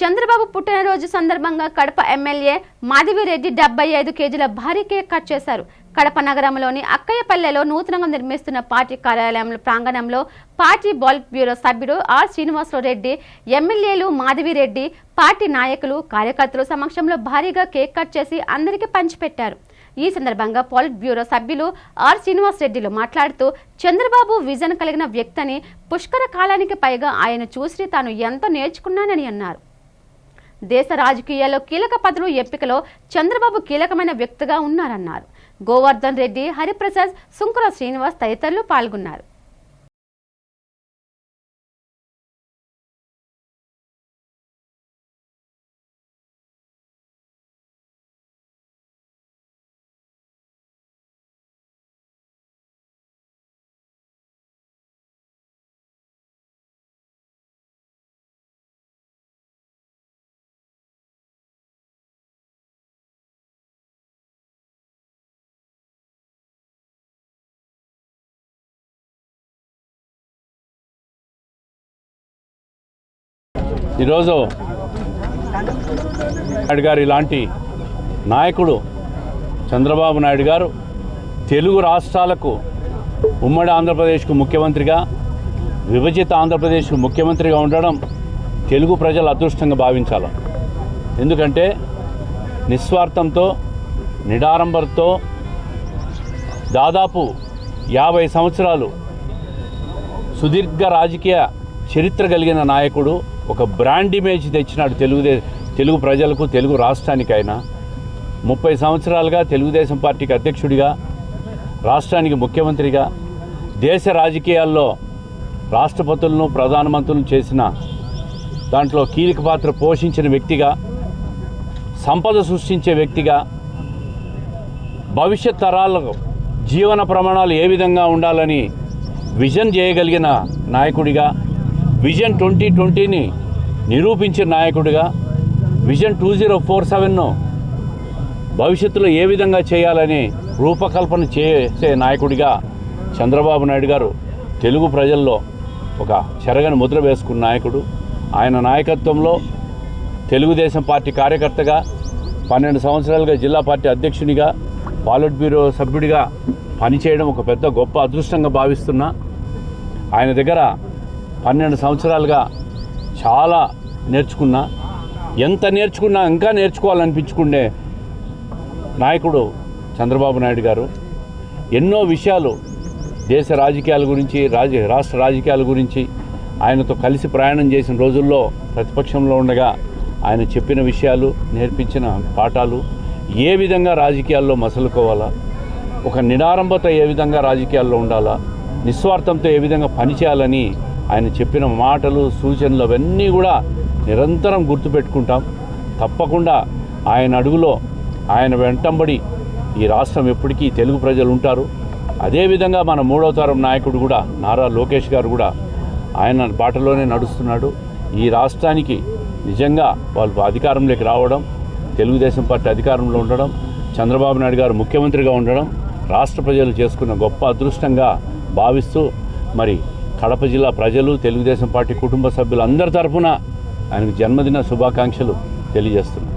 చంద్రబాబు పుట్టినరోజు సందర్భంగా కడప ఎమ్మెల్యే మాధవిరెడ్డి డెబ్బై ఐదు కేజీల భారీ కేక్ కట్ చేశారు. కడప నగరంలోని అక్కయ్యపల్లెలో నూతనంగా నిర్మిస్తున్న పార్టీ కార్యాలయం ప్రాంగణంలో పార్టీ బాల్ బ్యూరో సభ్యుడు ఆర్ శ్రీనివాసరావు రెడ్డి ఎమ్మెల్యేలు మాధవిరెడ్డి పార్టీ నాయకులు కార్యకర్తలు సమక్షంలో భారీగా కేక్ కట్ చేసి అందరికీ పంచిపెట్టారు. ఈ సందర్భంగా పాలిట్ బ్యూరో సభ్యులు ఆర్ శ్రీనివాస్ రెడ్డిలు మాట్లాడుతూ చంద్రబాబు విజన్ కలిగిన వ్యక్తిని పుష్కర కాలానికి పైగా ఆయన చూసి తాను ఎంతో నేర్చుకున్నానని అన్నారు. దేశ రాజకీయాల్లో కీలక పదవులు ఎంపికలో చంద్రబాబు కీలకమైన వ్యక్తిగా ఉన్నారన్నారు. గోవర్ధన్ రెడ్డి హరిప్రసాద్ సుంకుర శ్రీనివాస్ తదితరులు పాల్గొన్నారు. ఈరోజు నాయుడు గారు ఇలాంటి నాయకుడు చంద్రబాబు నాయుడు గారు తెలుగు రాష్ట్రాలకు ఉమ్మడి ఆంధ్రప్రదేశ్కు ముఖ్యమంత్రిగా విభజిత ఆంధ్రప్రదేశ్కు ముఖ్యమంత్రిగా ఉండడం తెలుగు ప్రజల అదృష్టంగా భావించాలి. ఎందుకంటే నిస్వార్థంతో నిడారంబర్తో దాదాపు యాభై సంవత్సరాలు సుదీర్ఘ రాజకీయ చరిత్ర కలిగిన నాయకుడు ఒక బ్రాండ్ ఇమేజ్ తెచ్చినాడు తెలుగుదే తెలుగు ప్రజలకు తెలుగు రాష్ట్రానికైనా. ముప్పై సంవత్సరాలుగా తెలుగుదేశం పార్టీకి అధ్యక్షుడిగా రాష్ట్రానికి ముఖ్యమంత్రిగా దేశ రాజకీయాల్లో రాష్ట్రపతులను ప్రధానమంత్రులను చేసిన దాంట్లో కీలక పాత్ర పోషించిన వ్యక్తిగా సంపద సృష్టించే వ్యక్తిగా భవిష్యత్ తరాలకు జీవన ప్రమాణాలు ఏ విధంగా ఉండాలని విజన్ చేయగలిగిన నాయకుడిగా విజన్ ట్వంటీ ట్వంటీని నిరూపించిన నాయకుడిగా విజన్ టూ జీరో ఫోర్ సెవెన్ను భవిష్యత్తులో ఏ విధంగా చేయాలని రూపకల్పన చేసే నాయకుడిగా చంద్రబాబు నాయుడు గారు తెలుగు ప్రజల్లో ఒక చెరగని ముద్ర వేసుకున్న నాయకుడు. ఆయన నాయకత్వంలో తెలుగుదేశం పార్టీ కార్యకర్తగా పన్నెండు సంవత్సరాలుగా జిల్లా పార్టీ అధ్యక్షునిగా పాలిట్ బ్యూరో సభ్యుడిగా పనిచేయడం ఒక పెద్ద గొప్ప అదృష్టంగా భావిస్తున్నా. ఆయన దగ్గర పన్నెండు సంవత్సరాలుగా చాలా నేర్చుకున్నా. ఎంత నేర్చుకున్నా ఇంకా నేర్చుకోవాలనిపించుకునే నాయకుడు చంద్రబాబు నాయుడు గారు. ఎన్నో విషయాలు దేశ రాజకీయాల గురించి రాజ రాష్ట్ర రాజకీయాల గురించి ఆయనతో కలిసి ప్రయాణం చేసిన రోజుల్లో ప్రతిపక్షంలో ఉండగా ఆయన చెప్పిన విషయాలు నేర్పించిన పాఠాలు ఏ విధంగా రాజకీయాల్లో మసలుకోవాలా ఒక నిడారంభత ఏ విధంగా రాజకీయాల్లో ఉండాలా నిస్వార్థంతో ఏ విధంగా పనిచేయాలని ఆయన చెప్పిన మాటలు సూచనలు అవన్నీ కూడా నిరంతరం గుర్తుపెట్టుకుంటాం. తప్పకుండా ఆయన అడుగులో ఆయన వెంటంబడి ఈ రాష్ట్రం ఎప్పటికీ తెలుగు ప్రజలు ఉంటారు. అదేవిధంగా మన మూడో తరం నాయకుడు కూడా నారా లోకేష్ గారు కూడా ఆయన బాటలోనే నడుస్తున్నాడు. ఈ రాష్ట్రానికి నిజంగా వాళ్ళు అధికారంలోకి రావడం తెలుగుదేశం పార్టీ అధికారంలో ఉండడం చంద్రబాబు నాయుడు గారు ముఖ్యమంత్రిగా ఉండడం రాష్ట్ర ప్రజలు చేసుకున్న గొప్ప అదృష్టంగా భావిస్తూ మరి కడప జిల్లా ప్రజలు తెలుగుదేశం పార్టీ కుటుంబ సభ్యులు అందరి తరఫున ఆయనకు జన్మదిన శుభాకాంక్షలు తెలియజేస్తున్నాను